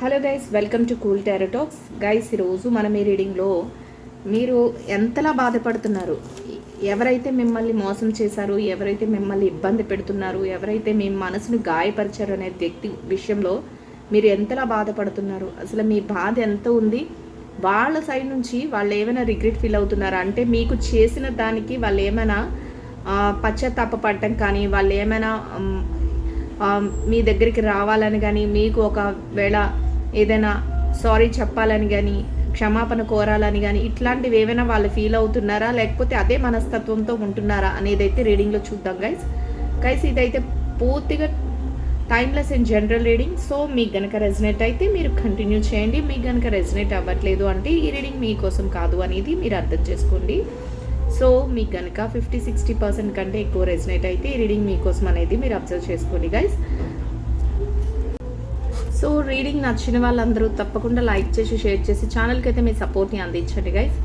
Hello guys welcome to cool టెరటాక్స్ guys ఈరోజు మనం ఈ రీడింగ్లో మీరు ఎంతలా బాధపడుతున్నారు? ఎవరైతే మిమ్మల్ని మోసం చేశారు ఎవరైతే మిమ్మల్ని ఇబ్బంది పెడుతున్నారు ఎవరైతే మీ మనసును గాయపరిచారు అనే వ్యక్తి విషయంలో మీరు ఎంతలా బాధపడుతున్నారు? అసలు మీ బాధ ఎంత ఉంది? వాళ్ళ సైడ్ నుంచి వాళ్ళు ఏమైనా రిగ్రెట్ ఫీల్ అవుతున్నారా? అంటే మీకు చేసిన దానికి వాళ్ళు ఏమైనా పశ్చాత్తాప పడటం కానీ వాళ్ళు ఏమైనా మీ దగ్గరికి రావాలని కానీ మీకు ఒకవేళ ఏదైనా సారీ చెప్పాలని కానీ క్షమాపణ కోరాలని కానీ ఇట్లాంటివి ఏమైనా వాళ్ళు ఫీల్ అవుతున్నారా? లేకపోతే అదే మనస్తత్వంతో ఉంటున్నారా అనేది అయితే రీడింగ్లో చూద్దాం గైస్ గైస్ ఇదైతే పూర్తిగా timeless in general reading so మీకు గనక రెజినేట్ అయితే మీరు కంటిన్యూ చేయండి. మీకు గనక రెజినేట్ అవ్వట్లేదు అంటే ఈ రీడింగ్ మీకోసం కాదు అనేది మీరు అర్థం చేసుకోండి. సో మీకు గనక ఫిఫ్టీ సిక్స్టీ పర్సెంట్ కంటే ఎక్కువ రెజినేట్ అయితే ఈ రీడింగ్ మీకోసం అనేది మీరు అబ్జర్వ్ చేసుకోండి గైస్ సో రీడింగ్ నచ్చిన వాళ్ళందరూ తప్పకుండా లైక్ చేసి షేర్ చేసి ఛానల్కి అయితే మీ సపోర్ట్ని అందించండి గైస్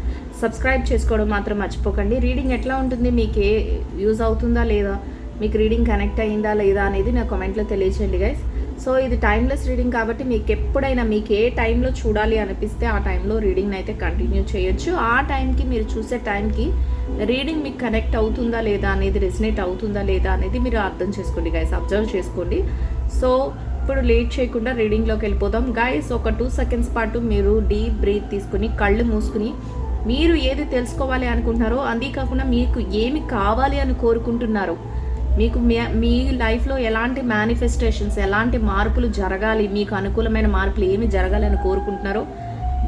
సబ్స్క్రైబ్ చేసుకోవడం మాత్రం మర్చిపోకండి. రీడింగ్ ఎట్లా ఉంటుంది? మీకు ఏ యూజ్ అవుతుందా లేదా? మీకు రీడింగ్ కనెక్ట్ అయ్యిందా లేదా అనేది నా కామెంట్లో తెలియచేయండి గైస్ సో ఇది టైమ్లెస్ రీడింగ్ కాబట్టి మీకు ఎప్పుడైనా మీకు ఏ టైంలో చూడాలి అనిపిస్తే ఆ టైంలో రీడింగ్ అయితే కంటిన్యూ చేయొచ్చు. ఆ టైంకి మీరు చూసే టైంకి రీడింగ్ మీకు కనెక్ట్ అవుతుందా లేదా అనేది రెసినేట్ అవుతుందా లేదా అనేది మీరు అర్థం చేసుకోండి గైస్ అబ్జర్వ్ చేసుకోండి. సో ఇప్పుడు లేట్ చేయకుండా రీడింగ్లోకి వెళ్ళిపోదాం. గైస్ ఒక టూ సెకండ్స్ పాటు మీరు డీప్ బ్రీత్ తీసుకుని కళ్ళు మూసుకుని మీరు ఏది తెలుసుకోవాలి అనుకుంటున్నారో అది కాకుండా మీకు ఏమి కావాలి అని కోరుకుంటున్నారో మీకు మీ మీ లైఫ్లో ఎలాంటి మేనిఫెస్టేషన్స్ ఎలాంటి మార్పులు జరగాలి మీకు అనుకూలమైన మార్పులు ఏమి జరగాలి అని కోరుకుంటున్నారో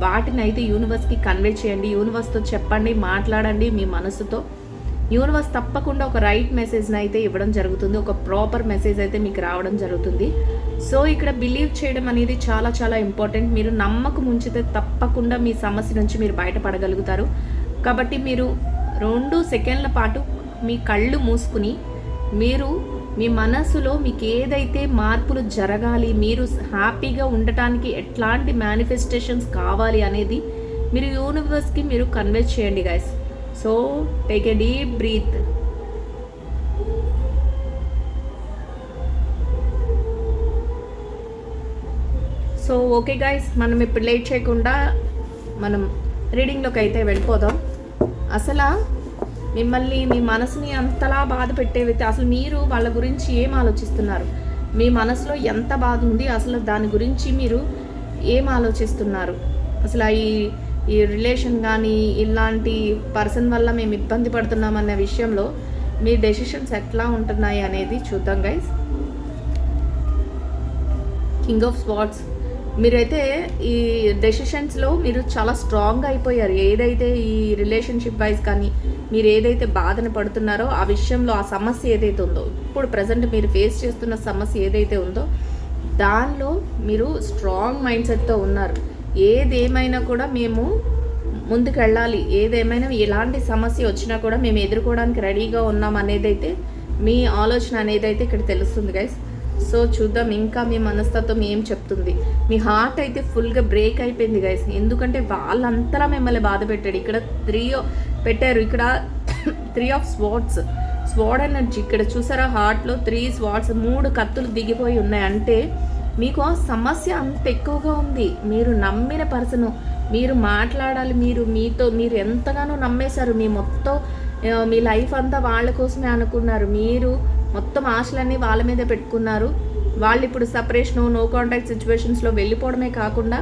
వాటిని అయితే యూనివర్స్కి కన్వే చేయండి. యూనివర్స్తో చెప్పండి మాట్లాడండి మీ మనసుతో యూనివర్స్ తప్పకుండా ఒక రైట్ మెసేజ్ని అయితే ఇవ్వడం జరుగుతుంది. ఒక ప్రాపర్ మెసేజ్ అయితే మీకు రావడం జరుగుతుంది. సో ఇక్కడ బిలీవ్ చేయడం అనేది చాలా చాలా ఇంపార్టెంట్ మీరు నమ్మకం ఉంచితే తప్పకుండా మీ సమస్య నుంచి మీరు బయటపడగలుగుతారు. కాబట్టి మీరు రెండు సెకండ్ల పాటు మీ కళ్ళు మూసుకుని మీరు మీ మనసులో మీకు ఏదైతే మార్పులు జరగాలి మీరు హ్యాపీగా ఉండటానికి ఎట్లాంటి మేనిఫెస్టేషన్స్ కావాలి అనేది మీరు యూనివర్స్కి మీరు కన్వే చేయండి guys so take a deep breath so okay guys మనం ఇప్పుడు లేట్ చేయకుండా మనం రీడింగ్లోకి అయితే వెళ్ళిపోదాం. అసలు మిమ్మల్ని మీ మనసుని అంతలా బాధ పెట్టేవైతే అసలు మీరు వాళ్ళ గురించి ఏం ఆలోచిస్తున్నారు? మీ మనసులో ఎంత బాధ ఉంది? అసలు దాని గురించి మీరు ఏం ఆలోచిస్తున్నారు? అసలు ఈ ఈ రిలేషన్ కానీ ఇలాంటి పర్సన్ వల్ల మేము ఇబ్బంది పడుతున్నాం అనే విషయంలో మీ డెసిషన్స్ ఎట్లా ఉంటున్నాయి అనేది చూద్దాం గైస్ కింగ్ ఆఫ్ స్పాట్స్ మీరైతే ఈ డెసిషన్స్లో మీరు చాలా స్ట్రాంగ్ అయిపోయారు. ఏదైతే ఈ రిలేషన్షిప్ వైజ్ కానీ మీరు ఏదైతే బాధను పడుతున్నారో ఆ విషయంలో ఆ సమస్య ఏదైతే ఉందో ఇప్పుడు ప్రజెంట్ మీరు ఫేస్ చేస్తున్న సమస్య ఏదైతే ఉందో దానిలో మీరు స్ట్రాంగ్ మైండ్ సెట్తో ఉన్నారు. ఏదేమైనా కూడా మేము ముందుకు వెళ్ళాలి ఏదేమైనా ఎలాంటి సమస్య వచ్చినా కూడా మేము ఎదుర్కోవడానికి రెడీగా ఉన్నాం అనేది అయితే మీ ఆలోచన అనేది అయితే ఇక్కడ తెలుస్తుంది గైస్ సో చూద్దాం ఇంకా మీ మనస్తత్వం ఏం చెప్తుంది. మీ హార్ట్ అయితే ఫుల్గా బ్రేక్ అయిపోయింది గైస్ ఎందుకంటే వాళ్ళంతలా మిమ్మల్ని బాధ పెట్టాడు. ఇక్కడ త్రీ పెట్టారు. ఇక్కడ three of swords sword energy ఇక్కడ చూసారా? హార్ట్లో త్రీ స్వాట్స్ మూడు కత్తులు దిగిపోయి ఉన్నాయి. అంటే మీకు సమస్య అంత ఎక్కువగా ఉంది. మీరు నమ్మిన పర్సన్ మీరు మాట్లాడాలి మీరు మీతో మీరు ఎంతగానో నమ్మేశారు మీ మొత్తం మీ లైఫ్ అంతా వాళ్ళ కోసమే అనుకున్నారు మీరు మొత్తం ఆశలన్నీ వాళ్ళ మీద పెట్టుకున్నారు. వాళ్ళు ఇప్పుడు సపరేషన్ నో కాంటాక్ట్ సిచ్యువేషన్స్లో వెళ్ళిపోవడమే కాకుండా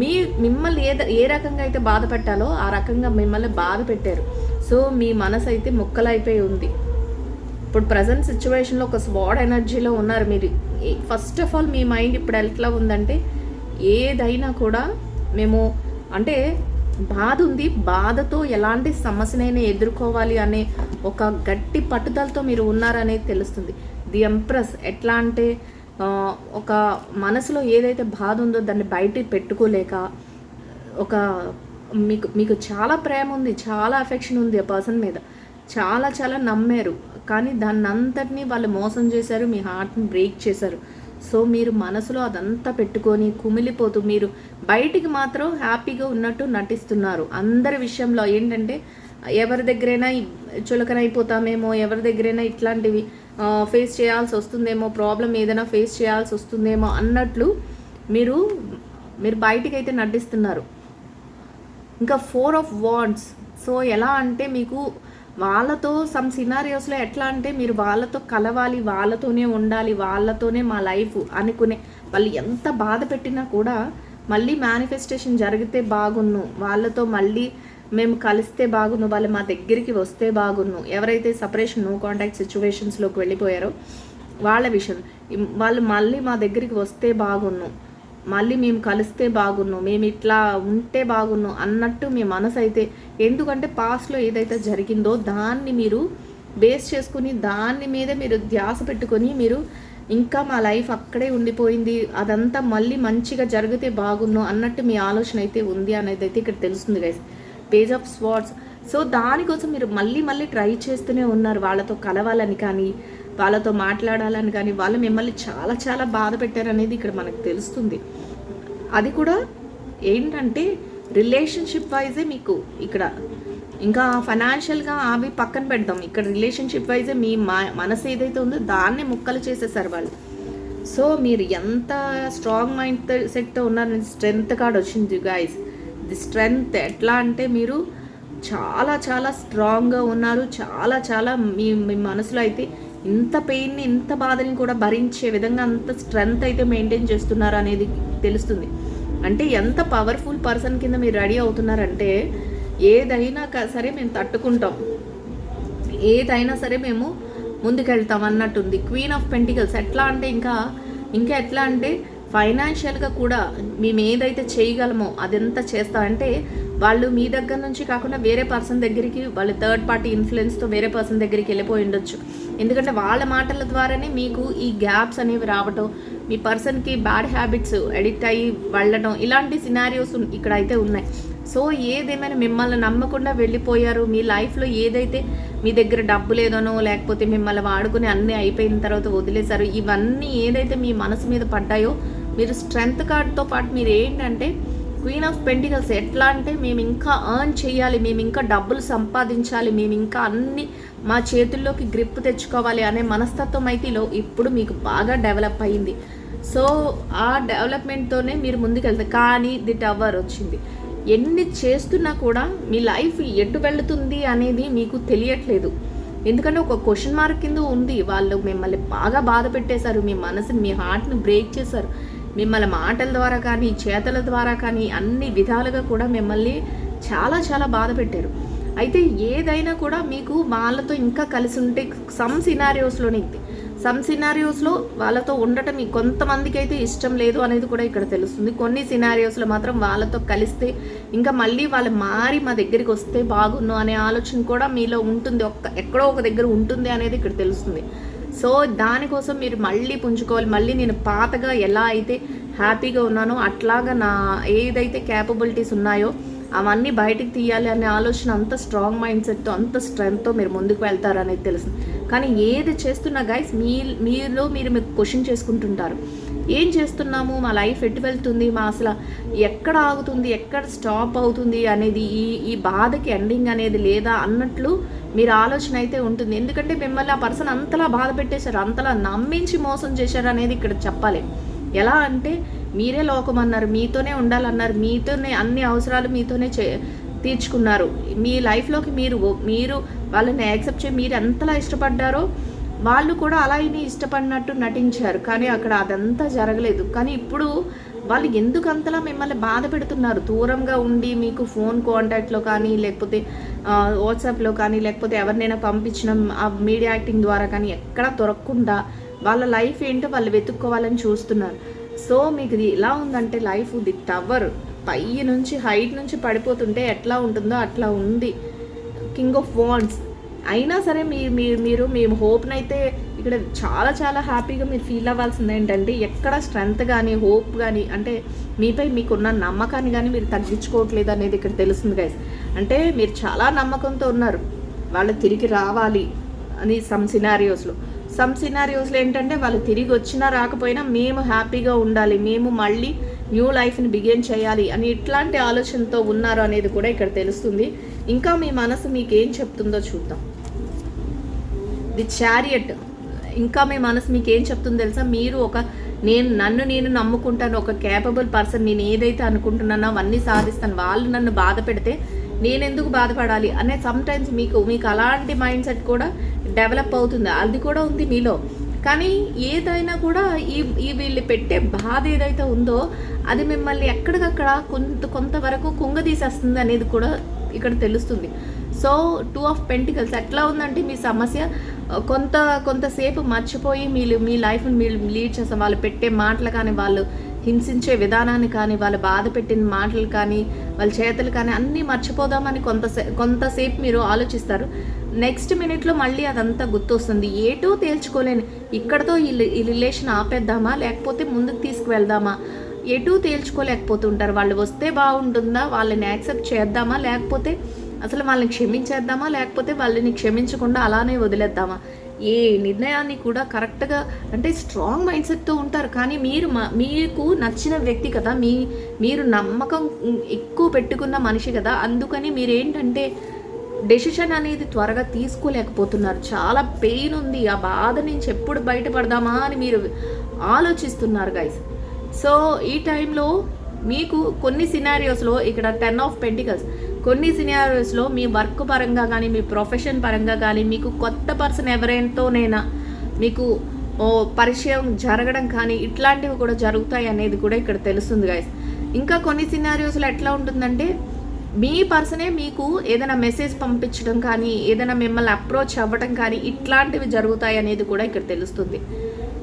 మీ మిమ్మల్ని ఏ ఏ రకంగా అయితే బాధ పెట్టాలో ఆ రకంగా మిమ్మల్ని బాధ పెట్టారు. సో మీ మనసు అయితే ముక్కలైపోయి ఉంది. ఇప్పుడు ప్రజెంట్ సిచ్యువేషన్లో ఒక స్వాడ్ ఎనర్జీలో ఉన్నారు మీరు. ఫస్ట్ ఆఫ్ ఆల్ మీ మైండ్ ఇప్పుడు ఎట్లా ఉందంటే ఏదైనా కూడా మేము అంటే బాధ ఉంది బాధతో ఎలాంటి సమస్యనైనా ఎదుర్కోవాలి అనే ఒక గట్టి పట్టుదలతో మీరు ఉన్నారనేది తెలుస్తుంది. ది ఎంప్రెస్ ఎట్లా అంటే ఒక మనసులో ఏదైతే బాధ ఉందో దాన్ని బయట పెట్టుకోలేక ఒక మీకు మీకు చాలా ప్రేమ ఉంది చాలా అఫెక్షన్ ఉంది ఆ పర్సన్ మీద. చాలా చాలా నమ్మారు. కానీ దాన్ని అంతటినీ వాళ్ళు మోసం చేశారు మీ హార్ట్ని బ్రేక్ చేశారు. సో మీరు మనసులో అదంతా పెట్టుకొని కుమిలిపోతూ మీరు బయటికి మాత్రం హ్యాపీగా ఉన్నట్టు నటిస్తున్నారు. అందరి విషయంలో ఏంటంటే ఎవరి దగ్గరైనా చులకన చులకనైపోతామేమో ఎవరి దగ్గరైనా ఇట్లాంటివి ఫేస్ చేయాల్సి వస్తుందేమో ప్రాబ్లం ఏదైనా ఫేస్ చేయాల్సి వస్తుందేమో అన్నట్లు మీరు మీరు బయటికి అయితే నటిస్తున్నారు. ఇంకా ఫోర్ ఆఫ్ వాండ్స్. సో ఎలా అంటే మీకు వాళ్ళతో సమ్ సినారియోస్లో ఎట్లా అంటే మీరు వాళ్ళతో కలవాలి వాళ్ళతోనే ఉండాలి వాళ్ళతోనే మా లైఫ్ అనుకునే వాళ్ళు ఎంత బాధ పెట్టినా కూడా మళ్ళీ మేనిఫెస్టేషన్ జరిగితే బాగున్ను. వాళ్ళతో మళ్ళీ మేము కలిస్తే బాగున్ను వాళ్ళు మా దగ్గరికి వస్తే బాగున్ను. ఎవరైతే సపరేషన్ నో కాంటాక్ట్ సిచ్యువేషన్స్లోకి వెళ్ళిపోయారో వాళ్ళ విషయం. వాళ్ళు మళ్ళీ మా దగ్గరికి వస్తే బాగున్ను. మళ్ళీ మేము కలిస్తే బాగున్ను మేము ఇట్లా ఉంటే బాగున్ను అన్నట్టు మీ మనసు అయితే ఎందుకంటే పాస్ట్లో ఏదైతే జరిగిందో దాన్ని మీరు బేస్ చేసుకుని దాని మీద మీరు ధ్యాస పెట్టుకొని మీరు ఇంకా మా లైఫ్ అక్కడే ఉండిపోయింది అదంతా మళ్ళీ మంచిగా జరిగితే బాగున్ను అన్నట్టు మీ ఆలోచన అయితే ఉంది అనేది అయితే ఇక్కడ తెలుస్తుంది guys page of swords so దానికోసం మీరు మళ్ళీ మళ్ళీ ట్రై చేస్తూనే ఉన్నారు వాళ్ళతో కలవాలని కానీ వాళ్ళతో మాట్లాడాలని కానీ వాళ్ళు మిమ్మల్ని చాలా చాలా బాధ పెట్టారనేది ఇక్కడ మనకు తెలుస్తుంది. అది కూడా ఏంటంటే రిలేషన్షిప్ వైజే మీకు ఇక్కడ ఇంకా ఫైనాన్షియల్గా అవి పక్కన పెడదాం. ఇక్కడ రిలేషన్షిప్ వైజే మీ మా మనసు ఏదైతే ఉందో దాన్ని ముక్కలు చేసేసారు వాళ్ళు. సో మీరు ఎంత స్ట్రాంగ్ మైండ్ సెట్తో ఉన్నారు స్ట్రెంగ్త్ కార్డ్ వచ్చింది గాయస్ ది స్ట్రెంగ్త్ ఎట్లా అంటే మీరు చాలా చాలా స్ట్రాంగ్గా ఉన్నారు. చాలా చాలా మీ మీ మనసులో అయితే ఇంత పెయిన్ని ఇంత బాధని కూడా భరించే విధంగా అంత స్ట్రెంగ్త్ అయితే మెయింటైన్ చేస్తున్నారు అనేది తెలుస్తుంది. అంటే ఎంత పవర్ఫుల్ పర్సన్ కింద మీరు రెడీ అవుతున్నారంటే ఏదైనా క- సరే మేము తట్టుకుంటాం. ఏదైనా సరే మేము ముందుకెళ్తాం అన్నట్టుంది. క్వీన్ ఆఫ్ పెంటికల్స్ ఎట్లా అంటే ఇంకా ఇంకా ఎట్లా అంటే ఫైనాన్షియల్గా కూడా మేము ఏదైతే చేయగలమో అదంతా చేస్తా అంటే వాళ్ళు మీ దగ్గర నుంచి కాకుండా వేరే పర్సన్ దగ్గరికి వాళ్ళ థర్డ్ పార్టీ ఇన్ఫ్లుయెన్స్తో వేరే పర్సన్ దగ్గరికి వెళ్ళిపోయి ఉండొచ్చు. ఎందుకంటే వాళ్ళ మాటల ద్వారానే మీకు ఈ గ్యాప్స్ అనేవి రావటం మీ పర్సన్కి బ్యాడ్ హ్యాబిట్స్ ఎడిక్ట్ అయ్యి వెళ్ళడం ఇలాంటి సినారియోస్ ఇక్కడ అయితే ఉన్నాయి. సో ఏదేమైనా మిమ్మల్ని నమ్మకుండా వెళ్ళిపోయారు మీ లైఫ్లో ఏదైతే మీ దగ్గర డబ్బు లేదనో లేకపోతే మిమ్మల్ని వాడుకుని అన్నీ అయిపోయిన తర్వాత వదిలేశారు ఇవన్నీ ఏదైతే మీ మనసు మీద పడ్డాయో మీరు స్ట్రెంగ్త్ కార్డ్తో పాటు మీరు ఏంటంటే క్వీన్ ఆఫ్ పెంటికల్స్ ఎట్లా అంటే మేము ఇంకా ఎర్న్ చేయాలి మేము ఇంకా డబ్బులు సంపాదించాలి మేము ఇంకా అన్ని మా చేతుల్లోకి గ్రిప్ తెచ్చుకోవాలి అనే మనస్తత్వం అయితే ఇలా ఇప్పుడు మీకు బాగా డెవలప్ అయింది. సో ఆ డెవలప్మెంట్తోనే మీరు ముందుకెళ్తారు కానీ ది టవర్ వచ్చింది. ఎన్ని చేస్తున్నా కూడా మీ లైఫ్ ఎటు వెళుతుంది అనేది మీకు తెలియట్లేదు. ఎందుకంటే ఒక క్వశ్చన్ మార్క్ కింద ఉంది. వాళ్ళు మిమ్మల్ని బాగా బాధ పెట్టేశారు మీ మనసుని మీ హార్ట్ని బ్రేక్ చేశారు. మిమ్మల్ని మాటల ద్వారా కానీ చేతల ద్వారా కానీ అన్ని విధాలుగా కూడా మిమ్మల్ని చాలా చాలా బాధ పెట్టారు. అయితే ఏదైనా కూడా మీకు వాళ్ళతో ఇంకా కలిసి ఉంటే సమ్ సినారియోస్లోనే ఇది. సమ్ సినారియోస్లో వాళ్ళతో ఉండటం కొంతమందికి అయితే ఇష్టం లేదు అనేది కూడా ఇక్కడ తెలుస్తుంది. కొన్ని సినారియోస్లో మాత్రం వాళ్ళతో కలిస్తే ఇంకా మళ్ళీ వాళ్ళు మారి మా దగ్గరికి వస్తే బాగున్ను అనే ఆలోచన కూడా మీలో ఉంటుంది. ఒక్క ఎక్కడో ఒక దగ్గర ఉంటుంది అనేది ఇక్కడ తెలుస్తుంది. సో దానికోసం మీరు మళ్ళీ పుంజుకోవాలి. మళ్ళీ నేను పాతగా ఎలా అయితే హ్యాపీగా ఉన్నానో అట్లాగా నా ఏదైతే క్యాపబిలిటీస్ ఉన్నాయో అవన్నీ బయటికి తీయాలి అనే ఆలోచన అంత స్ట్రాంగ్ మైండ్ సెట్తో అంత స్ట్రెంగ్త్తో మీరు ముందుకు వెళ్తారనేది తెలుసు. కానీ ఏది చేస్తున్నా గైస్ మీ మీలో మీరు మీకు క్వశ్చన్ చేసుకుంటుంటారు. ఏం చేస్తున్నాము? మా లైఫ్ ఎటు వెళ్తుంది? మా అసలు ఎక్కడ ఆగుతుంది? ఎక్కడ స్టాప్ అవుతుంది? అనేది ఈ ఈ బాధకి ఎండింగ్ అనేది లేదా అన్నట్లు మీరు ఆలోచన అయితే ఉంటుంది. ఎందుకంటే మిమ్మల్ని ఆ పర్సన్ అంతలా బాధ పెట్టేశారు అంతలా నమ్మించి మోసం చేశారు అనేది ఇక్కడ చెప్పాలి. ఎలా అంటే మీరే లోకం అన్నారు మీతోనే ఉండాలన్నారు మీతోనే అన్ని అవసరాలు మీతోనే చే తీర్చుకున్నారు. మీ లైఫ్లోకి మీరు మీరు వాళ్ళని యాక్సెప్ట్ చేసి మీరు ఎంతలా ఇష్టపడ్డారో వాళ్ళు కూడా అలా ఇని ఇష్టపడినట్టు నటించారు కానీ అక్కడ అదంతా జరగలేదు. కానీ ఇప్పుడు వాళ్ళు ఎందుకు అంతలా మిమ్మల్ని బాధ పెడుతున్నారు? దూరంగా ఉండి మీకు ఫోన్ కాంటాక్ట్లో కానీ లేకపోతే వాట్సాప్లో కానీ లేకపోతే ఎవరినైనా పంపించిన ఆ మీడియా యాక్టింగ్ ద్వారా కానీ ఎక్కడ దొరకకుండా వాళ్ళ లైఫ్ ఏంటో వాళ్ళు వెతుక్కోవాలని చూస్తున్నారు. సో మీకు ఇది ఎలా ఉందంటే లైఫ్ ది టవర్. పై నుంచి హైట్ నుంచి పడిపోతుంటే ఎట్లా ఉంటుందో అట్లా ఉంది. King of wands. అయినా సరే మీ మీరు మీరు మేము హోప్ని అయితే ఇక్కడ చాలా చాలా హ్యాపీగా మీరు ఫీల్ అవ్వాల్సింది ఏంటంటే ఎక్కడ స్ట్రెంగ్త్ కానీ హోప్ కానీ అంటే మీపై మీకున్న నమ్మకాన్ని కానీ మీరు తగ్గించుకోవట్లేదు అనేది ఇక్కడ తెలుస్తుంది గైస్ అంటే మీరు చాలా నమ్మకంతో ఉన్నారు. వాళ్ళు తిరిగి రావాలి అని సమ్ సినారియోస్లో సమ్ సినారియోస్లో ఏంటంటే వాళ్ళు తిరిగి వచ్చినా రాకపోయినా మేము హ్యాపీగా ఉండాలి. మేము మళ్ళీ న్యూ లైఫ్ని బిగిన్ చేయాలి అని ఇట్లాంటి ఆలోచనతో ఉన్నారు అనేది కూడా ఇక్కడ తెలుస్తుంది. ఇంకా మీ మనసు మీకు ఏం చెప్తుందో చూద్దాం. ది చారియట్ ఇంకా మీ మనసు మీకు ఏం చెప్తుందో తెలుసా? మీరు ఒక నేను నన్ను నేను నమ్ముకుంటాను ఒక కేపబుల్ పర్సన్ నేను ఏదైతే అనుకుంటున్నానో అవన్నీ సాధిస్తాను. వాళ్ళు నన్ను బాధ పెడితే నేను ఎందుకు బాధపడాలి? అనే సమ్టైమ్స్ మీకు మీకు అలాంటి మైండ్ సెట్ కూడా డెవలప్ అవుతుంది. అది కూడా ఉంది మీలో. కానీ ఏదైనా కూడా ఈ ఈ వీళ్ళు పెట్టే బాధ ఏదైతే ఉందో అది మిమ్మల్ని ఎక్కడికక్కడ కొంత కొంతవరకు కుంగదీసేస్తుంది అనేది కూడా ఇక్కడ తెలుస్తుంది. సో టూ ఆఫ్ పెంటికల్స్ ఎట్లా ఉందంటే మీ సమస్య కొంత కొంతసేపు మర్చిపోయి మీరు మీ లైఫ్ని మీరు లీడ్ చేస్తాం వాళ్ళు పెట్టే మాటలు కానీ వాళ్ళు హింసించే విధానాన్ని కానీ వాళ్ళు బాధ పెట్టిన మాటలు కానీ వాళ్ళ చేతలు కానీ అన్నీ మర్చిపోదామని కొంతసే కొంతసేపు మీరు ఆలోచిస్తారు. నెక్స్ట్ మినిట్లో మళ్ళీ అదంతా గుర్తొస్తుంది. ఏటో తేల్చుకోలేని ఇక్కడతో ఈ ఈ రిలేషన్ ఆపేద్దామా లేకపోతే ముందుకు తీసుకువెళ్దామా? ఎటు తేల్చుకోలేకపోతుంటారు. వాళ్ళు వస్తే బాగుంటుందా? వాళ్ళని యాక్సెప్ట్ చేద్దామా? లేకపోతే అసలు వాళ్ళని క్షమించేద్దామా? లేకపోతే వాళ్ళని క్షమించకుండా అలానే వదిలేద్దామా? ఏ నిర్ణయాన్ని కూడా కరెక్ట్గా అంటే స్ట్రాంగ్ మైండ్ సెట్తో ఉంటారు. కానీ మీరు మీకు నచ్చిన వ్యక్తి కదా మీ మీరు నమ్మకం ఎక్కువ పెట్టుకున్న మనిషి కదా అందుకని మీరేంటంటే డెసిషన్ అనేది త్వరగా తీసుకోలేకపోతున్నారు. చాలా పెయిన్ ఉంది. ఆ బాధ నుంచి ఎప్పుడు బయటపడదామా అని మీరు ఆలోచిస్తున్నారు గైస్ సో ఈ టైంలో మీకు కొన్ని సినారియోస్లో ఇక్కడ టెన్ ఆఫ్ పెంటికల్స్ కొన్ని సినారియోస్లో మీ వర్క్ పరంగా కానీ మీ ప్రొఫెషన్ పరంగా కానీ మీకు కొత్త పర్సన్ ఎవరైనాతోనైనా మీకు ఓ పరిచయం జరగడం కానీ ఇట్లాంటివి కూడా జరుగుతాయి అనేది కూడా ఇక్కడ తెలుస్తుంది గాయస్ ఇంకా కొన్ని సినారియోస్లో ఎట్లా ఉంటుందంటే మీ పర్సనే మీకు ఏదైనా మెసేజ్ పంపించడం కానీ ఏదైనా మిమ్మల్ని అప్రోచ్ అవ్వడం కానీ ఇట్లాంటివి జరుగుతాయి అనేది కూడా ఇక్కడ తెలుస్తుంది.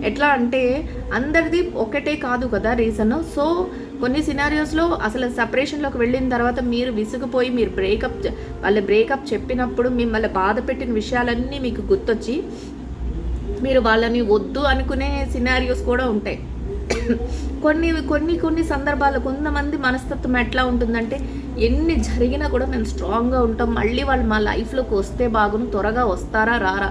ఎట్లా అంటే అందరిది ఒకటే కాదు కదా రీజన్ సో కొన్ని సినారియోస్లో అసలు సపరేషన్లోకి వెళ్ళిన తర్వాత మీరు విసుగుపోయి మీరు బ్రేకప్ వాళ్ళ బ్రేకప్ చెప్పినప్పుడు మిమ్మల్ని బాధ పెట్టిన విషయాలన్నీ మీకు గుర్తొచ్చి మీరు వాళ్ళని వద్దు అనుకునే సినారియోస్ కూడా ఉంటాయి. కొన్ని కొన్ని కొన్ని సందర్భాలు కొంతమంది మనస్తత్వం ఎట్లా ఉంటుందంటే ఎన్ని జరిగినా కూడా మేము స్ట్రాంగ్గా ఉంటాం. మళ్ళీ వాళ్ళు మా లైఫ్లోకి వస్తే బాగును త్వరగా వస్తారా రారా?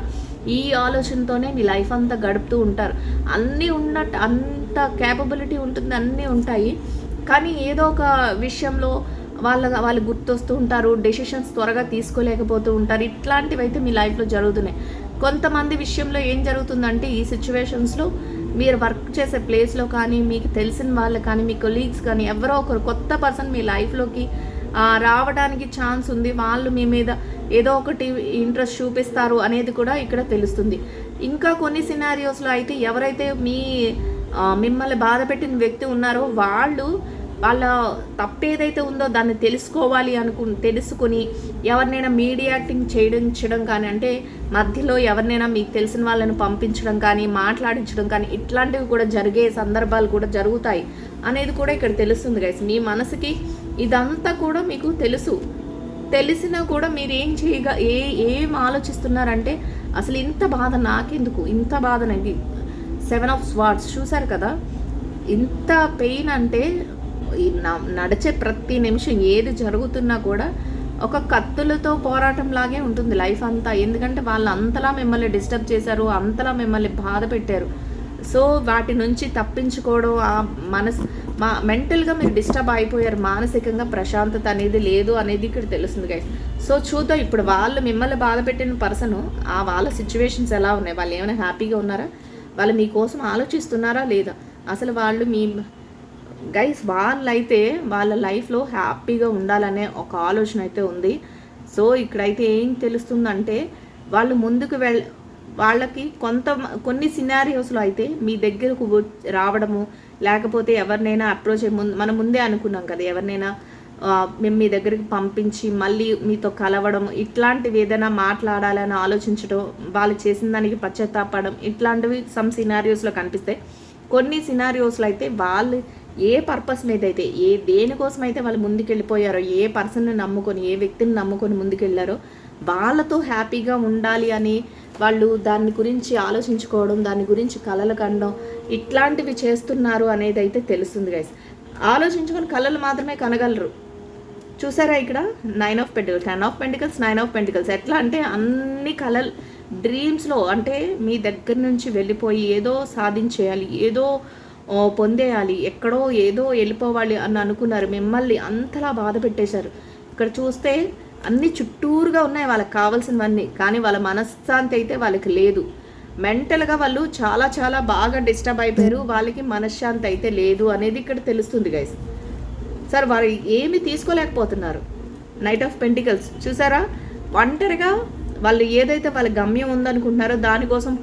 ఈ ఆలోచనతోనే మీ లైఫ్ అంతా గడుపుతూ ఉంటారు. అన్నీ ఉన్నట్టు అంత క్యాపబిలిటీ ఉంటుంది అన్నీ ఉంటాయి. కానీ ఏదో ఒక విషయంలో వాళ్ళ వాళ్ళు గుర్తొస్తూ ఉంటారు డెసిషన్స్ త్వరగా తీసుకోలేకపోతూ ఉంటారు. ఇట్లాంటివి అయితే మీ లైఫ్లో జరుగుతున్నాయి. కొంతమంది విషయంలో ఏం జరుగుతుందంటే ఈ సిచ్యువేషన్స్లో మీరు వర్క్ చేసే ప్లేస్లో కానీ మీకు తెలిసిన వాళ్ళు కానీ మీ కొలీగ్స్ కానీ ఎవరో ఒకరు కొత్త పర్సన్ మీ లైఫ్లోకి రావడానికి ఛాన్స్ ఉంది. వాళ్ళు మీ మీద ఏదో ఒకటి ఇంట్రెస్ట్ చూపిస్తారు అనేది కూడా ఇక్కడ తెలుస్తుంది. ఇంకా కొన్ని సినారియోస్లో అయితే ఎవరైతే మీ మిమ్మల్ని బాధ పెట్టిన వ్యక్తి ఉన్నారో వాళ్ళు వాళ్ళ తప్పేదైతే ఉందో దాన్ని తెలుసుకోవాలి అనుకు తెలుసుకుని ఎవరినైనా మీడియాటింగ్ చేయించడం కానీ అంటే మధ్యలో ఎవరినైనా మీకు తెలిసిన వాళ్ళని పంపించడం కానీ మాట్లాడించడం కానీ ఇట్లాంటివి కూడా జరిగే సందర్భాలు కూడా జరుగుతాయి అనేది కూడా ఇక్కడ తెలుస్తుంది గైస్ మీ మనసుకి ఇదంతా కూడా మీకు తెలుసు. తెలిసినా కూడా మీరు ఏం చేయగా ఏ ఏం ఆలోచిస్తున్నారంటే అసలు ఇంత బాధ నాకెందుకు? ఇంత బాధనది సెవెన్ ఆఫ్ స్వార్డ్స్ చూసారు కదా? ఇంత పెయిన్ అంటే నడిచే ప్రతి నిమిషం ఏది జరుగుతున్నా కూడా ఒక కత్తులతో పోరాటం లాగే ఉంటుంది లైఫ్ అంతా. ఎందుకంటే వాళ్ళు అంతలా మిమ్మల్ని డిస్టర్బ్ చేశారు అంతలా మిమ్మల్ని బాధ పెట్టారు. సో వాటి నుంచి తప్పించుకోవడం ఆ మనసు మా మెంటల్గా మీరు డిస్టర్బ్ అయిపోయారు మానసికంగా ప్రశాంతత అనేది లేదు అనేది ఇక్కడ తెలుస్తుంది గైస్ సో చూద్దాం ఇప్పుడు వాళ్ళు మిమ్మల్ని బాధ పెట్టిన పర్సన్ ఆ వాళ్ళ సిచ్యువేషన్స్ ఎలా ఉన్నాయి? వాళ్ళు ఏమైనా హ్యాపీగా ఉన్నారా? వాళ్ళు మీకోసం ఆలోచిస్తున్నారా లేదా? అసలు వాళ్ళు మీ గైస్ వాళ్ళైతే వాళ్ళ లైఫ్లో హ్యాపీగా ఉండాలనే ఒక ఆలోచన అయితే ఉంది. సో ఇక్కడైతే ఏం తెలుస్తుందంటే వాళ్ళు ముందుకు వెళ్ళ వాళ్ళకి కొంత కొన్ని సినారియోస్లో అయితే మీ దగ్గరకు రావడము లేకపోతే ఎవరినైనా అప్రోచ్ ముందు మనం ముందే అనుకున్నాం కదా ఎవరినైనా మేము మీ దగ్గరికి పంపించి మళ్ళీ మీతో కలవడం ఇట్లాంటివి ఏదైనా మాట్లాడాలని ఆలోచించడం వాళ్ళు చేసిన దానికి పశ్చాత్తాపడడం ఇట్లాంటివి సమ్ సినారియోస్లో కనిపిస్తాయి. కొన్ని సినారియోస్లో అయితే వాళ్ళు ఏ పర్పస్ మీద అయితే ఏ దేనికోసం అయితే వాళ్ళు ముందుకెళ్ళిపోయారో ఏ పర్సన్ని నమ్ముకొని ఏ వ్యక్తిని నమ్ముకొని ముందుకెళ్ళారో వాళ్ళతో హ్యాపీగా ఉండాలి అని వాళ్ళు దాని గురించి ఆలోచించుకోవడం దాని గురించి కలలు కనడం ఇట్లాంటివి చేస్తున్నారు అనేది అయితే తెలుస్తుంది గైస్ ఆలోచించుకొని కళలు మాత్రమే కనగలరు. చూసారా ఇక్కడ? Nine of pentacles ten of pentacles nine of pentacles ఎట్లా అంటే అన్ని కళలు డ్రీమ్స్లో అంటే మీ దగ్గర నుంచి వెళ్ళిపోయి ఏదో సాధించేయాలి ఏదో పొందేయాలి. ఎక్కడో ఏదో వెళ్ళిపోవాలి అని అనుకున్నారు. మిమ్మల్ని అంతలా బాధ పెట్టేశారు. ఇక్కడ చూస్తే అన్ని చుట్టూరుగా ఉన్నాయి వాళ్ళకి కావాల్సినవన్నీ కానీ వాళ్ళ మనశ్శాంతి అయితే వాళ్ళకి లేదు. మెంటల్గా వాళ్ళు చాలా చాలా బాగా డిస్టర్బ్ అయిపోయారు. వాళ్ళకి మనశ్శాంతి అయితే లేదు అనేది ఇక్కడ తెలుస్తుంది గైస్ సార్ వారు ఏమి తీసుకోలేకపోతున్నారు. నైట్ ఆఫ్ పెంటికల్స్ చూసారా? ఒంటరిగా వాళ్ళు ఏదైతే వాళ్ళ గమ్యం ఉందనుకుంటున్నారో దానికోసం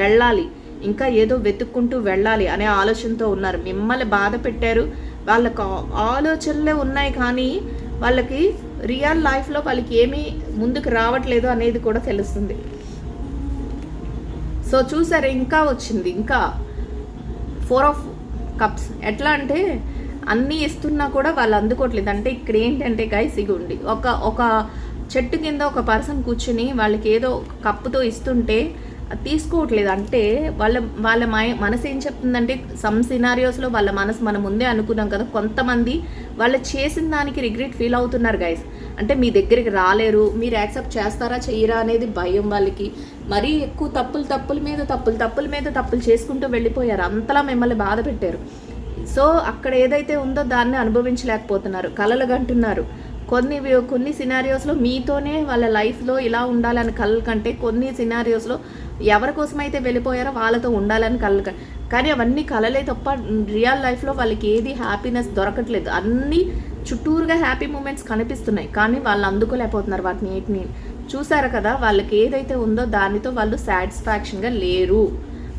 వెళ్ళాలి. ఇంకా ఏదో వెతుక్కుంటూ వెళ్ళాలి అనే ఆలోచనతో ఉన్నారు. మిమ్మల్ని బాధ పెట్టారు. వాళ్ళకు ఆలోచనలే ఉన్నాయి కానీ వాళ్ళకి రియల్ లైఫ్లో వాళ్ళకి ఏమీ ముందుకు రావట్లేదు అనేది కూడా తెలుస్తుంది. సో చూసారు ఇంకా వచ్చింది. ఇంకా ఫోర్ ఆఫ్ కప్స్. ఎట్లా అంటే అన్నీ ఇస్తున్నా కూడా వాళ్ళు అందుకోవట్లేదు. అంటే ఇక్కడ ఏంటంటే గైస్ ఇగుండి. ఒక ఒక చెట్టు కింద ఒక పర్సన్ కూర్చుని వాళ్ళకి ఏదో కప్పుతో ఇస్తుంటే తీసుకోవట్లేదు. అంటే వాళ్ళ వాళ్ళ మై మనసు ఏం చెప్తుందంటే సమ్ సినారియోస్లో వాళ్ళ మనసు మనం ముందే అనుకున్నాం కదా కొంతమంది వాళ్ళు చేసిన దానికి రిగ్రెట్ ఫీల్ అవుతున్నారు గైస్ అంటే మీ దగ్గరికి రాలేరు మీరు యాక్సెప్ట్ చేస్తారా చెయ్యరా అనేది భయం వాళ్ళకి. మరీ ఎక్కువ తప్పులు తప్పుల మీద తప్పులు తప్పుల మీద తప్పులు చేసుకుంటూ వెళ్ళిపోయారు. అంతలా మిమ్మల్ని బాధ పెట్టారు. సో అక్కడ ఏదైతే ఉందో దాన్ని అనుభవించలేకపోతున్నారు. కలలు కంటున్నారు. కొన్ని కొన్ని సినారియోస్లో మీతోనే వాళ్ళ లైఫ్లో ఇలా ఉండాలని కలలు కంటే కొన్ని సినారియోస్లో ఎవరి కోసమైతే వెళ్ళిపోయారో వాళ్ళతో ఉండాలని కలలు కానీ అవన్నీ కలలే తప్ప రియల్ లైఫ్లో వాళ్ళకి ఏది హ్యాపీనెస్ దొరకట్లేదు. అన్నీ చుట్టూరుగా హ్యాపీ మూమెంట్స్ కనిపిస్తున్నాయి. కానీ వాళ్ళు అందుకోలేకపోతున్నారు వాటిని ఏటిని. చూసారు కదా వాళ్ళకి ఏదైతే ఉందో దానితో వాళ్ళు సాటిస్ఫాక్షన్గా లేరు.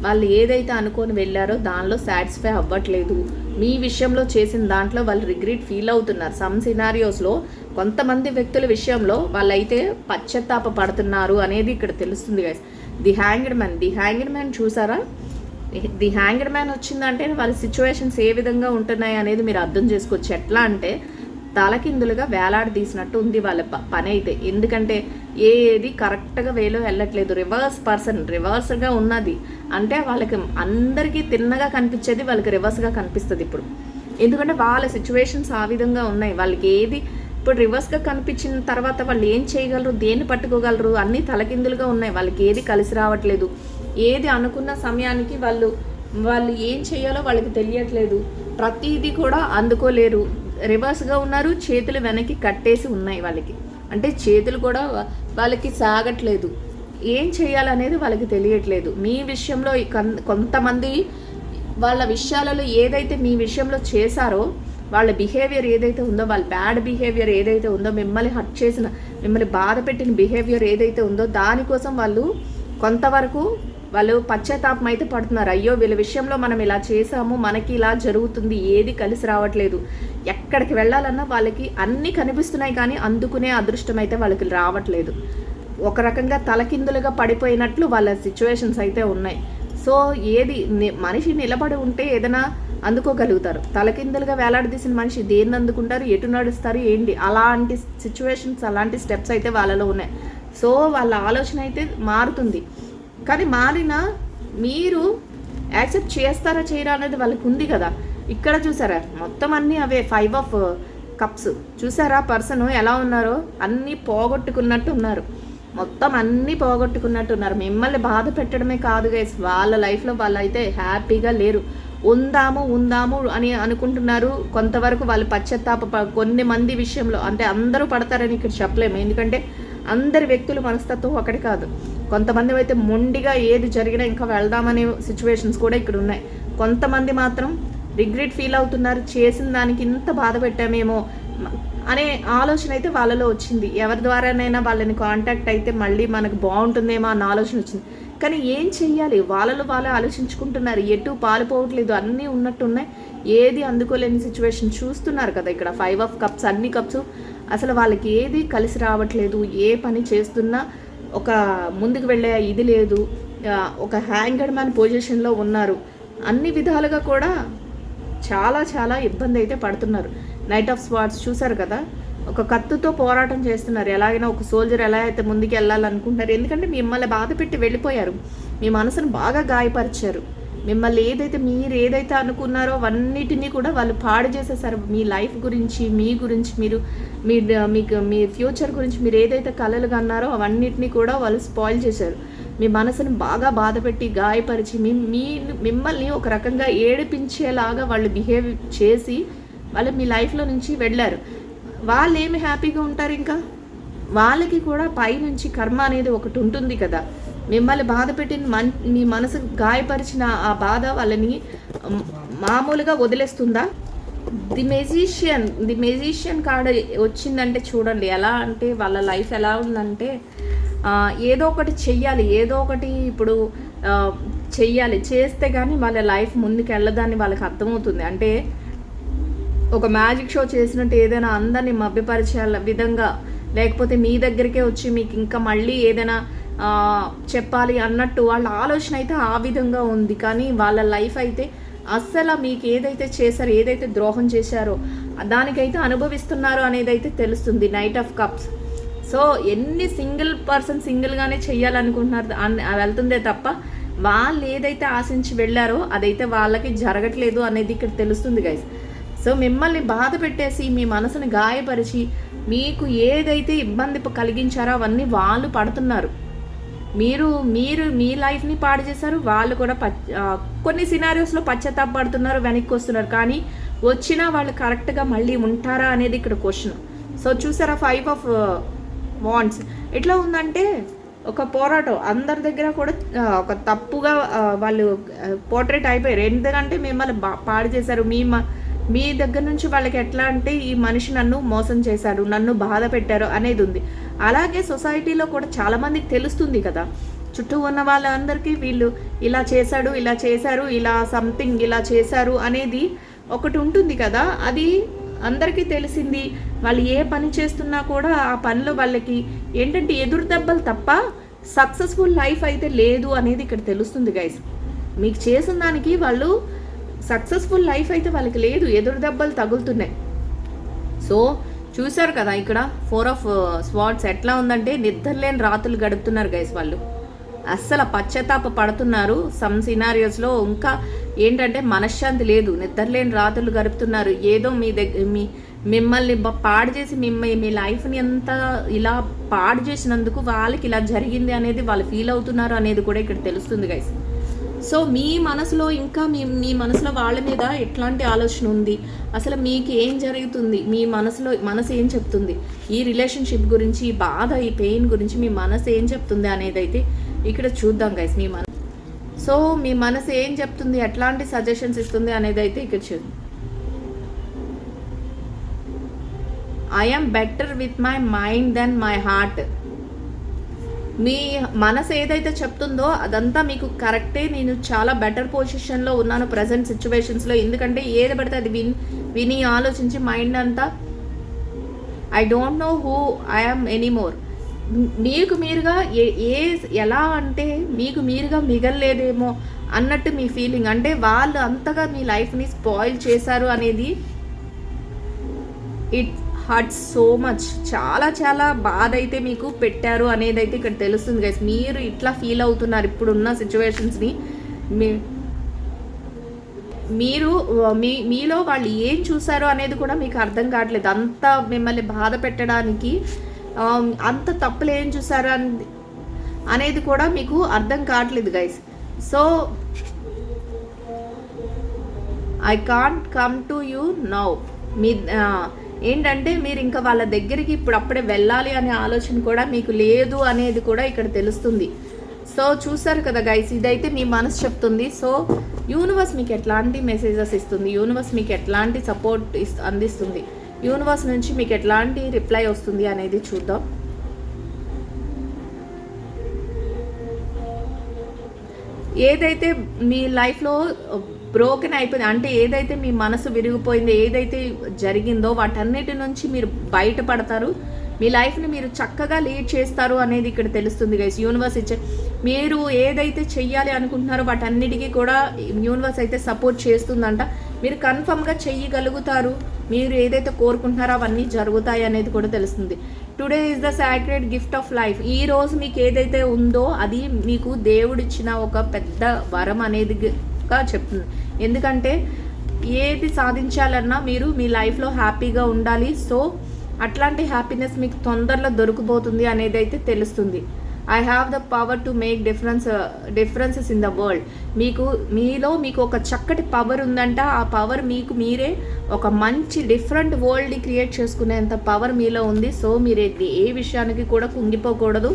వాళ్ళు ఏదైతే అనుకొని వెళ్ళారో దానిలో సాటిస్ఫై అవ్వట్లేదు. మీ విషయంలో చేసిన దాంట్లో వాళ్ళు రిగ్రెట్ ఫీల్ అవుతున్నారు. సమ్ సినారియోస్లో కొంతమంది వ్యక్తుల విషయంలో వాళ్ళైతే పశ్చాత్తాప పడుతున్నారు అనేది ఇక్కడ తెలుస్తుంది guys the hanged man the hanged man చూసారా? ది హ్యాంగ్డ్ మ్యాన్ వచ్చిందంటే వాళ్ళ సిచ్యువేషన్స్ ఏ విధంగా ఉంటున్నాయి అనేది మీరు అర్థం చేసుకోవచ్చు. ఎట్లా అంటే తలకిందులుగా వేలాడదీసినట్టు ఉంది వాళ్ళ ప- పని అయితే. ఎందుకంటే ఏది కరెక్ట్గా వేలో వెళ్ళట్లేదు. రివర్స్ పర్సన్ రివర్స్గా ఉన్నది. అంటే వాళ్ళకి అందరికీ తిన్నగా కనిపించేది వాళ్ళకి రివర్స్గా కనిపిస్తుంది ఇప్పుడు. ఎందుకంటే వాళ్ళ సిచ్యువేషన్స్ ఆ విధంగా ఉన్నాయి. వాళ్ళకి ఏది ఇప్పుడు రివర్స్గా కనిపించిన తర్వాత వాళ్ళు ఏం చేయగలరు? దేన్ని పట్టుకోగలరు? అన్నీ తలకిందులుగా ఉన్నాయి. వాళ్ళకి ఏది కలిసి రావట్లేదు. ఏది అనుకున్న సమయానికి వాళ్ళు వాళ్ళు ఏం చేయాలో వాళ్ళకి తెలియట్లేదు. ప్రతిదీ కూడా అందుకోలేరు. రివర్స్గా ఉన్నారు. చేతులు వెనక్కి కట్టేసి ఉన్నాయి వాళ్ళకి. అంటే చేతులు కూడా వాళ్ళకి సాగట్లేదు. ఏం చేయాలనేది వాళ్ళకి తెలియట్లేదు. మీ విషయంలో కొంతమంది వాళ్ళ విషయాలలో ఏదైతే మీ విషయంలో చేశారో వాళ్ళ బిహేవియర్ ఏదైతే ఉందో వాళ్ళ బ్యాడ్ బిహేవియర్ ఏదైతే ఉందో మిమ్మల్ని హర్ట్ చేసిన మిమ్మల్ని బాధ పెట్టిన బిహేవియర్ ఏదైతే ఉందో దానికోసం వాళ్ళు కొంతవరకు వాళ్ళు పశ్చాత్తాపం అయితే పడుతున్నారు. అయ్యో వీళ్ళ విషయంలో మనం ఇలా చేసాము మనకి ఇలా జరుగుతుంది ఏది కలిసి రావట్లేదు. ఎక్కడికి వెళ్ళాలన్నా వాళ్ళకి అన్నీ కనిపిస్తున్నాయి కానీ అందుకునే అదృష్టం అయితే వాళ్ళకి రావట్లేదు. ఒక రకంగా తలకిందులుగా పడిపోయినట్లు వాళ్ళ సిచ్యువేషన్స్ అయితే ఉన్నాయి. సో ఏది మనిషి నిలబడి ఉంటే ఏదైనా అందుకోగలుగుతారు. తలకిందులుగా వేలాడదీసిన మనిషి దేన్ని అందుకుంటారు ఎటు నడుస్తారు ఏంటి? అలాంటి సిచ్యువేషన్స్ అలాంటి స్టెప్స్ అయితే వాళ్ళలో ఉన్నాయి. సో వాళ్ళ ఆలోచన అయితే మారుతుంది. కానీ మారిన మీరు యాక్సెప్ట్ చేస్తారా చేయరా అనేది వాళ్ళకి ఉంది కదా. ఇక్కడ చూసారా? మొత్తం అన్నీ అవే. ఫైవ్ ఆఫ్ కప్స్ చూసారా? పర్సన్ ఎలా ఉన్నారో? అన్నీ పోగొట్టుకున్నట్టు ఉన్నారు మొత్తం అన్నీ పోగొట్టుకున్నట్టు ఉన్నారు మిమ్మల్ని బాధ పెట్టడమే కాదు గైస్ వాళ్ళ లైఫ్లో వాళ్ళు అయితే హ్యాపీగా లేరు. ఉందాము ఉందాము అని అనుకుంటున్నారు. కొంతవరకు వాళ్ళు పశ్చాత్తాప కొన్ని మంది విషయంలో అంటే అందరూ పడతారని ఇక్కడ చెప్పలేము. ఎందుకంటే అందరి వ్యక్తుల మనస్తత్వం ఒకటి కాదు. కొంతమంది అయితే మొండిగా ఏది జరిగినా ఇంకా వెళ్దామనే సిచ్యువేషన్స్ కూడా ఇక్కడ ఉన్నాయి. కొంతమంది మాత్రం రిగ్రెట్ ఫీల్ అవుతున్నారు. చేసిన దానికి ఇంత బాధ పెట్టామేమో అనే ఆలోచన అయితే వాళ్ళలో వచ్చింది. ఎవరి ద్వారానైనా వాళ్ళని కాంటాక్ట్ అయితే మళ్ళీ మనకు బాగుంటుందేమో అన్న ఆలోచన వచ్చింది. కానీ ఏం చెయ్యాలి? వాళ్ళలో వాళ్ళే ఆలోచించుకుంటున్నారు. ఎటు పాలుపోవట్లేదు. అన్నీ ఉన్నట్టున్నాయి. ఏది అందుకోలేని సిచ్యువేషన్ చూస్తున్నారు కదా ఇక్కడ. ఫైవ్ ఆఫ్ కప్స్ అన్ని కప్స్ అసలు వాళ్ళకి ఏది కలిసి రావట్లేదు? ఏ పని చేస్తున్నా ఒక ముందుకు వెళ్ళే ఇది లేదు. ఒక హ్యాంగర్ మ్యాన్ పొజిషన్లో ఉన్నారు. అన్ని విధాలుగా కూడా చాలా చాలా ఇబ్బంది అయితే పడుతున్నారు. నైట్ ఆఫ్ స్వాట్స్ చూసారు కదా? ఒక కత్తుతో పోరాటం చేస్తున్నారు. ఎలాగైనా ఒక సోల్జర్ ఎలా అయితే ముందుకు వెళ్ళాలనుకుంటున్నారు. ఎందుకంటే మిమ్మల్ని బాధ పెట్టి వెళ్ళిపోయారు. మీ మనసును బాగా గాయపరిచారు. మిమ్మల్ని ఏదైతే మీరు ఏదైతే అనుకున్నారో అవన్నిటినీ కూడా వాళ్ళు పాడు చేసేసారు. మీ లైఫ్ గురించి మీ గురించి మీరు మీ మీకు మీ ఫ్యూచర్ గురించి మీరు ఏదైతే కలలు కన్నారో అవన్నిటినీ కూడా వాళ్ళు స్పాయిల్ చేశారు. మీ మనసుని బాగా బాధపెట్టి గాయపరిచి మీ మీ మిమ్మల్ని ఒక రకంగా ఏడిపించేలాగా వాళ్ళు బిహేవ్ చేసి వాళ్ళు మీ లైఫ్లో నుంచి వెళ్ళారు. వాళ్ళు ఏమి హ్యాపీగా ఉంటారు ఇంకా? వాళ్ళకి కూడా పైనుంచి కర్మ అనేది ఒకటి ఉంటుంది కదా. మిమ్మల్ని బాధ పెట్టిన మన్ మీ మనసు గాయపరిచిన ఆ బాధ వాళ్ళని మామూలుగా వదిలేస్తుందా? The magician the magician card వచ్చిందంటే చూడండి ఎలా అంటే వాళ్ళ లైఫ్ ఎలా ఉందంటే ఏదో ఒకటి చెయ్యాలి ఏదో ఒకటి ఇప్పుడు చెయ్యాలి. చేస్తే కానీ వాళ్ళ లైఫ్ ముందుకు వెళ్ళదని వాళ్ళకి అర్థమవుతుంది. అంటే ఒక మ్యాజిక్ షో చేసినట్టు ఏదైనా అందరినీ మభ్యపరిచే విధంగా లేకపోతే మీ దగ్గరికే వచ్చి మీకు ఇంకా మళ్ళీ ఏదైనా చెప్పాలి అన్నట్టు వాళ్ళ ఆలోచన అయితే ఆ విధంగా ఉంది. కానీ వాళ్ళ లైఫ్ అయితే అస్సలు మీకు ఏదైతే చేశారో ఏదైతే ద్రోహం చేశారో దానికైతే అనుభవిస్తున్నారో అనేది అయితే తెలుస్తుంది. నైట్ ఆఫ్ కప్స్ సో ఎన్ని సింగిల్ పర్సన్ సింగిల్గానే చేయాలనుకుంటున్నారు అన్- వెళ్తుందే తప్ప వాళ్ళు ఏదైతే ఆశించి వెళ్ళారో అదైతే వాళ్ళకి జరగట్లేదు అనేది ఇక్కడ తెలుస్తుంది గైస్ సో మిమ్మల్ని బాధ పెట్టేసి మీ మనసుని గాయపరిచి మీకు ఏదైతే ఇబ్బంది కలిగించారో అవన్నీ వాళ్ళు పడుతున్నారు. మీరు మీరు మీ లైఫ్ని పాడు చేశారు వాళ్ళు కూడా పచ్ కొన్ని సినారియోస్లో పశ్చాత్తాపడుతున్నారు వెనక్కి వస్తున్నారు. కానీ వచ్చినా వాళ్ళు కరెక్ట్గా మళ్ళీ ఉంటారా అనేది ఇక్కడ క్వశ్చన్. సో చూసారా ఫైవ్ ఆఫ్ వాంట్స్. ఎట్లా ఉందంటే ఒక పోరాటం. అందరి దగ్గర కూడా ఒక తప్పుగా వాళ్ళు పోర్ట్రేట్ అయిపోయారు. ఎందుకంటే మిమ్మల్ని బా- పాడు చేశారు. మీ మీ దగ్గర నుంచి వాళ్ళకి ఎట్లా అంటే ఈ మనిషి నన్ను మోసం చేశాడు నన్ను బాధ పెట్టారు అనేది ఉంది. అలాగే సొసైటీలో కూడా చాలామందికి తెలుస్తుంది కదా. చుట్టూ ఉన్న వాళ్ళందరికీ వీళ్ళు ఇలా చేశాడు ఇలా చేశారు ఇలా సంథింగ్ ఇలా చేశారు అనేది ఒకటి ఉంటుంది కదా. అది అందరికీ తెలిసింది. వాళ్ళు ఏ పని చేస్తున్నా కూడా ఆ పనిలో వాళ్ళకి ఏంటంటే ఎదురు దెబ్బలు తప్ప సక్సెస్ఫుల్ లైఫ్ అయితే లేదు అనేది ఇక్కడ తెలుస్తుంది గైస్ మీకు చేసిన దానికి వాళ్ళు సక్సెస్ఫుల్ లైఫ్ అయితే వాళ్ళకి లేదు. ఎదురు దెబ్బలు తగులుతున్నాయి. సో చూశారు కదా ఇక్కడ ఫోర్ ఆఫ్ స్వాట్స్ ఎట్లా ఉందంటే నిద్రలేని రాత్రులు గడుపుతున్నారు గైస్ వాళ్ళు. అస్సలు పశ్చాత్తాప పడుతున్నారు. సమ్ సినారియోస్లో ఇంకా ఏంటంటే మనశ్శాంతి లేదు. నిద్రలేని రాత్రులు గడుపుతున్నారు. ఏదో మీ దగ్గర మీ మిమ్మల్ని పాడు చేసి మిమ్మల్ని మీ లైఫ్ని ఎంత ఇలా పాడు చేసినందుకు వాళ్ళకి ఇలా జరిగింది అనేది వాళ్ళు ఫీల్ అవుతున్నారు అనేది కూడా ఇక్కడ తెలుస్తుంది గైస్ సో మీ మనసులో ఇంకా మీ మీ మనసులో వాళ్ళ మీద ఎట్లాంటి ఆలోచన ఉంది? అసలు మీకు ఏం జరుగుతుంది? మీ మనసులో మనసు ఏం చెప్తుంది? ఈ రిలేషన్షిప్ గురించి ఈ బాధ ఈ పెయిన్ గురించి మీ మనసు ఏం చెప్తుంది అనేది అయితే ఇక్కడ చూద్దాం గైస్ మీ మన సో మీ మనసు ఏం చెప్తుంది? ఎట్లాంటి సజెషన్స్ ఇస్తుంది అనేది అయితే ఇక్కడ చూద్దాం I'm better with my mind then my heart మీ మనసు ఏదైతే చెప్తుందో అదంతా మీకు కరెక్టే. నేను చాలా బెటర్ పొజిషన్లో ఉన్నాను ప్రజెంట్ సిచ్యువేషన్స్లో. ఎందుకంటే ఏది పడితే అది విని విని ఆలోచించి మైండ్ అంతా. I don't know who I'm anymore. మీకు మీరుగా ఏ ఏ ఎలా అంటే మీకు మీరుగా మిగలలేదేమో అన్నట్టు మీ ఫీలింగ్. అంటే వాళ్ళు అంతగా మీ లైఫ్ని స్పాయిల్ చేశారు అనేది ఇట్ హర్ట్ సో మచ్ చాలా చాలా బాధ అయితే మీకు పెట్టారు అనేది అయితే ఇక్కడ తెలుస్తుంది గైస్ మీరు ఇట్లా ఫీల్ అవుతున్నారు ఇప్పుడున్న సిచ్యువేషన్స్ని మీ మీరు మీ మీలో వాళ్ళు ఏం చూసారో అనేది కూడా మీకు అర్థం కావట్లేదు. అంత మిమ్మల్ని బాధ పెట్టడానికి um, అంత తప్పులు ఏం చూసారు అని అనేది కూడా మీకు అర్థం కావట్లేదు guys so I can't come to you now మీ ఏంటంటే మీరు ఇంకా వాళ్ళ దగ్గరికి ఇప్పుడు అప్పుడే వెళ్ళాలి అనే ఆలోచన కూడా మీకు లేదు అనేది కూడా ఇక్కడ తెలుస్తుంది. సో చూసారు కదా గైస్ ఇదైతే మీ మనసు చెప్తుంది. సో యూనివర్స్ మీకు ఎట్లాంటి మెసేజెస్ ఇస్తుంది? యూనివర్స్ మీకు ఎట్లాంటి సపోర్ట్ ఇస్ అందిస్తుంది? యూనివర్స్ నుంచి మీకు ఎట్లాంటి రిప్లై వస్తుంది అనేది చూద్దాం. ఏదైతే మీ లైఫ్లో బ్రోకెన్ అయిపోయింది. అంటే ఏదైతే మీ మనసు విరిగిపోయిందో ఏదైతే జరిగిందో వాటన్నిటి నుంచి మీరు బయటపడతారు. మీ లైఫ్ని మీరు చక్కగా లీడ్ చేస్తారు అనేది ఇక్కడ తెలుస్తుంది గైస్ యూనివర్స్ ఇచ్చే మీరు ఏదైతే చెయ్యాలి అనుకుంటున్నారో వాటన్నిటికీ కూడా యూనివర్స్ అయితే సపోర్ట్ చేస్తుందంట. మీరు కన్ఫర్మ్గా చెయ్యగలుగుతారు. మీరు ఏదైతే కోరుకుంటున్నారో అవన్నీ జరుగుతాయి అనేది కూడా తెలుస్తుంది. Today is the sacred gift of life ఈ రోజు మీకు ఏదైతే ఉందో అది మీకు దేవుడిచ్చిన ఒక పెద్ద వరం అనేది అనేదిగా చెప్తుంది. ఎందుకంటే ఏది సాధించాలన్నా మీరు మీ లైఫ్లో హ్యాపీగా ఉండాలి. సో అట్లాంటి హ్యాపీనెస్ మీకు తొందరలో దొరికిపోతుంది అనేది అయితే తెలుస్తుంది. I have the power to make difference differences in the world మీకు మీలో మీకు ఒక చక్కటి పవర్ ఉందంట. ఆ పవర్ మీకు మీరే ఒక మంచి డిఫరెంట్ వరల్డ్ని క్రియేట్ చేసుకునేంత పవర్ మీలో ఉంది. సో మీరు ఏ విషయానికి కూడా కుంగిపోకూడదు.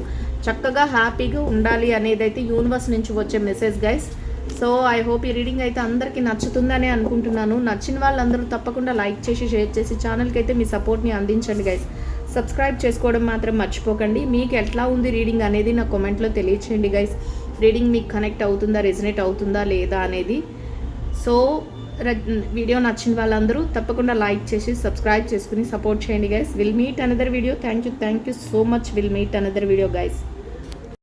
చక్కగా హ్యాపీగా ఉండాలి అనేది అయితే యూనివర్స్ నుంచి వచ్చే message guys so I hope ఈ రీడింగ్ అయితే అందరికీ నచ్చుతుందని అనుకుంటున్నాను. నచ్చిన వాళ్ళందరూ తప్పకుండా లైక్ చేసి షేర్ చేసి ఛానల్కి అయితే మీ సపోర్ట్ని అందించండి గైస్ సబ్స్క్రైబ్ చేసుకోవడం మాత్రం మర్చిపోకండి. మీకు ఎట్లా ఉంది రీడింగ్ అనేది నా కామెంట్లో తెలియచేయండి గైస్ రీడింగ్ మీకు కనెక్ట్ అవుతుందా రెజినేట్ అవుతుందా లేదా అనేది. సో వీడియో నచ్చిన వాళ్ళందరూ తప్పకుండా లైక్ చేసి సబ్స్క్రైబ్ చేసుకుని సపోర్ట్ చేయండి guys will meet another video thank you thank you so much will meet another video guys